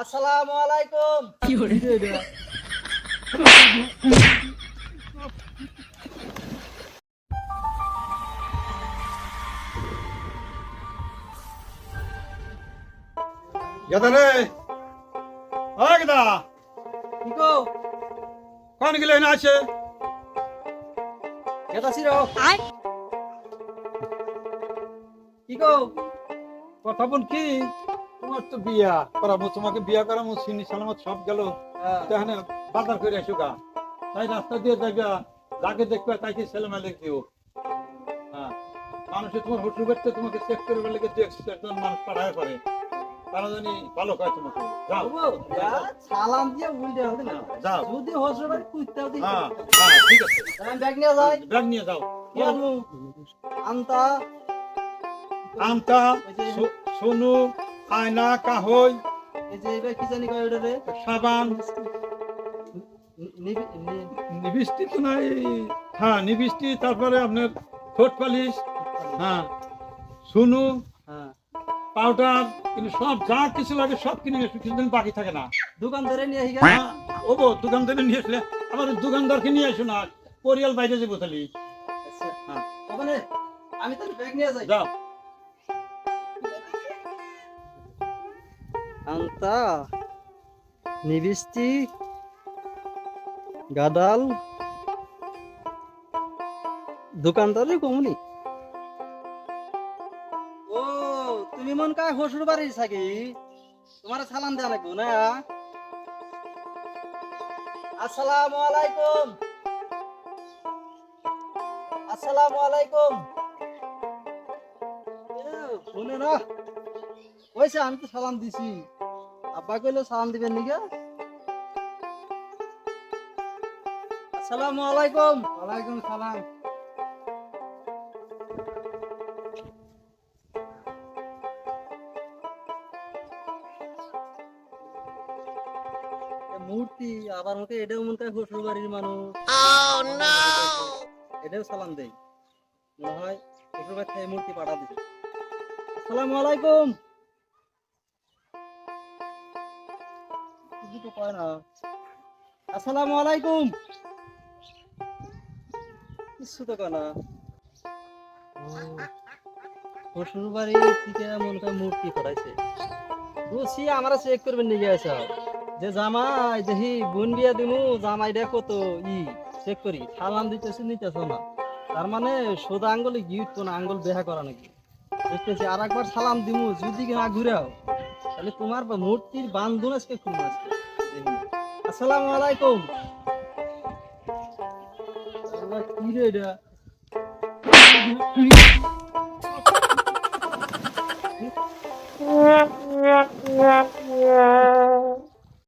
আসসালামু আলাইকুম। গেদা রে ওই গেদা। কি গো। কোন গেলে না আছে? গেতাছি রো কি গো? কথা বল কি? তোমার তো বিয়া করাবো তোমাকে বিয়া করাবো সিনি সালামত সব গেল। তাহলে বাজার করে আসো গা। তাই রাস্তা দিয়ে যাইবা যাকে দেখবে তাকে ছেলে মেলে দিও। হ্যাঁ। মানুষে তোমার হোটেল করতে তোমাকে চেক করে বলে যে একজন মানুষ পাঠায় করে। তারা জানি ভালো খায় তোমাকে। যাও। সালাম দিয়ে উল্টে হবে না। যাও। যদি বাড়ি কুইতেও দিই হ্যাঁ হ্যাঁ ঠিক আছে। ব্যাগ নিয়ে যাই ব্যাগ নিয়ে যাও। আন্তা। সো- সোনু। আয়না কাহই। এই যে কি জানি কয় ওটা রে সাবান নিবিষ্টি তো নাই। হ্যাঁ নিবিষ্টি তারপরে আপনার ঠোঁট পালিশ। হ্যাঁ সুনু হ্যাঁ। পাউডার কিন্তু সব যা কিছু লাগে সব কিনে নিয়ে কিছুদিন বাকি থাকে না। দোকান ধরে নিয়ে আসি। হ্যাঁ, ও বো দোকান থেকে নিয়ে আসলে আবার দোকানদারকে নিয়ে আসো না পরিয়াল বাইরে যাব তাহলে। আচ্ছা। হ্যাঁ ওখানে আমি তাহলে ব্যাগ নিয়ে যাই। যাও। আন্তা, নিবিষ্টি, গাদাল, দোকানদারে কমনি। ও, তুমি মন কায় হসুর বাড়ি থাকি? তোমার সালাম দেওয়া লাগবো, না? আসসালামু আলাইকুম। আসসালামু আলাইকুম। ফোনে না ওইসে আমি তো সালাম দিছি। আব্বা কইলো সালাম দিবেন নিকে আসসালামু আলাইকুম। ওয়ালাইকুম সালাম। মূর্তি আবার আমাকে এটাও মনে হয় শ্বশুর বাড়ির মানুষ এটাও সালাম দেই। মনে হয় শ্বশুর বাড়ি থেকে মূর্তি পাঠা দিছে। আসসালামু আলাইকুম। কিছু কয় না। আসসালামু আলাইকুম। কিছু তো কয় না। শ্বশুর থেকে মূর্তি করাইছে। বুঝছি আমরা চেক করবেন যে জামাই, দেখি বোন বিয়া দিমু জামাই দেখো তো ই চেক করি। সালাম দিতেছে না। তার মানে সোজা আঙ্গুলে গিফট কোন আঙ্গুল বেহা করা নাকি? দেখতেছি আর একবার সালাম দিমু, যদি না ঘুরেও, তাহলে তোমার মূর্তির বান্ধন আজকে আজকে দেখি। আসসালামু আলাইকুম আল্লাহ, কি রে এটা Yeah.